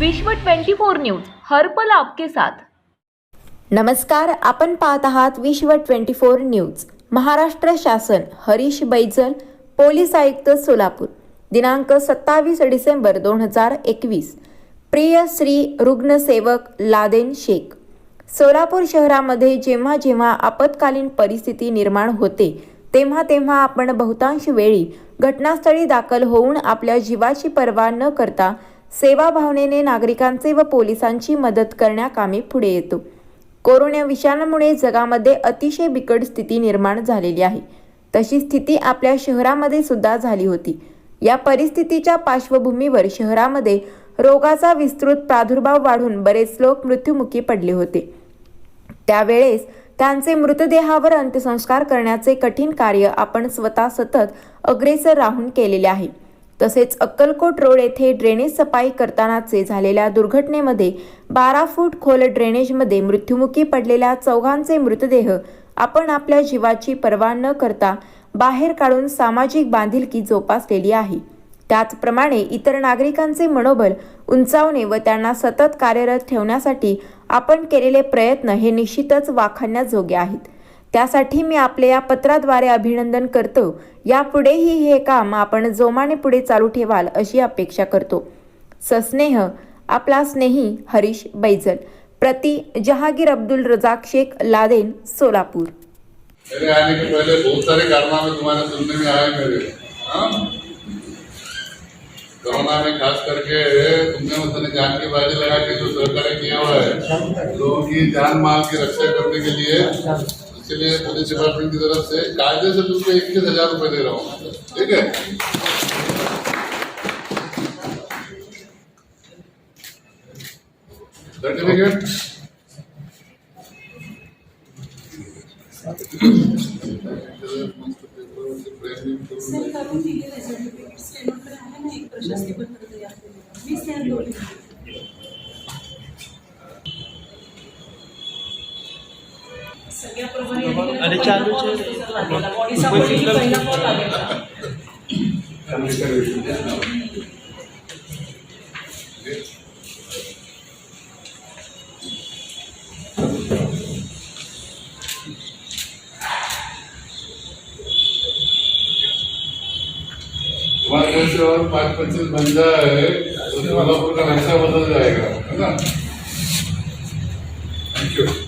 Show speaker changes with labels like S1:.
S1: विश्व 24 न्यूज हर्पल आपके साथ.
S2: नमस्कार आपण पाहत आहात विश्व ट्वेंटी फोर न्यूज. महाराष्ट्र शासन हरीश बैजल पोलीस आयुक्त सोलापूर. दिनांक सत्तावीस डिसेंबर दोन हजार एकवीस. प्रिय श्री रुग्णसेवक लादेन शेख. सोलापूर शहरामध्ये जेव्हा जेव्हा आपत्कालीन परिस्थिती निर्माण होते तेव्हा तेव्हा आपण बहुतांश वेळी घटनास्थळी दाखल होऊन आपल्या जीवाची पर्वा न करता सेवाभावनेने नागरिकांचे व पोलिसांची मदत करण्याकामी पुढे येतो. कोरोना विषाणूमुळे जगामध्ये अतिशय बिकट स्थिती निर्माण झालेली आहे. तशी स्थिती आपल्या शहरामध्ये सुद्धा झाली होती. या परिस्थितीच्या पार्श्वभूमीवर शहरामध्ये रोगाचा विस्तृत प्रादुर्भाव वाढून बरेच लोक मृत्युमुखी पडले होते. त्यावेळेस त्यांचे मृतदेहावर अंत्यसंस्कार करण्याचे कठीण कार्य आपण स्वतः सतत अग्रेसर राहून केलेले आहे. तसेच अक्कलकोट रोड येथे ड्रेनेज सफाई करतानाचे झालेल्या दुर्घटनेमध्ये बारा फूट खोल ड्रेनेजमध्ये मृत्युमुखी पडलेल्या चौघांचे मृतदेह आपण आपल्या जीवाची पर्वा न करता बाहेर काढून सामाजिक बांधिलकी जोपासलेली आहे. त्याचप्रमाणे इतर नागरिकांचे मनोबल उंचावणे व त्यांना सतत कार्यरत ठेवण्यासाठी आपण केलेले प्रयत्न हे निश्चितच वाखाणण्याजोगे आहेत. त्यासाठी मी आपले या पत्राद्वारे अभिनंदन करतो. यापुढेही हे काम आपण जोमाने पुढे चालू ठेवाल अशी अपेक्षा करतो. सस्नेह आपला स्नेही हरीश बैजल. प्रति जहागीर अब्दुल रजाक शेख लादेन सोलापूर.
S3: मेरे आने के पहले बहुत सारे कारनामे तुम्हारे सुनने में आए मेरे. कोरोना में खास करके तुमने उसने जान की बाजी लगा के जो सहकार्य किया हुआ है लोगों की जान माल की रक्षा करने के लिए उसके लिए पुलिस डिपार्टमेंट की तरफ़ से कायदे से तुमको इक्कीस हज़ार रुपए दे रहा हूँ। ठीक है? सर्टिफिकेट तुम्हारे घर से और पाँच पच्चीस बंदा है तो सोलापुर का नक्शा बदल जाएगा है ना? Thank you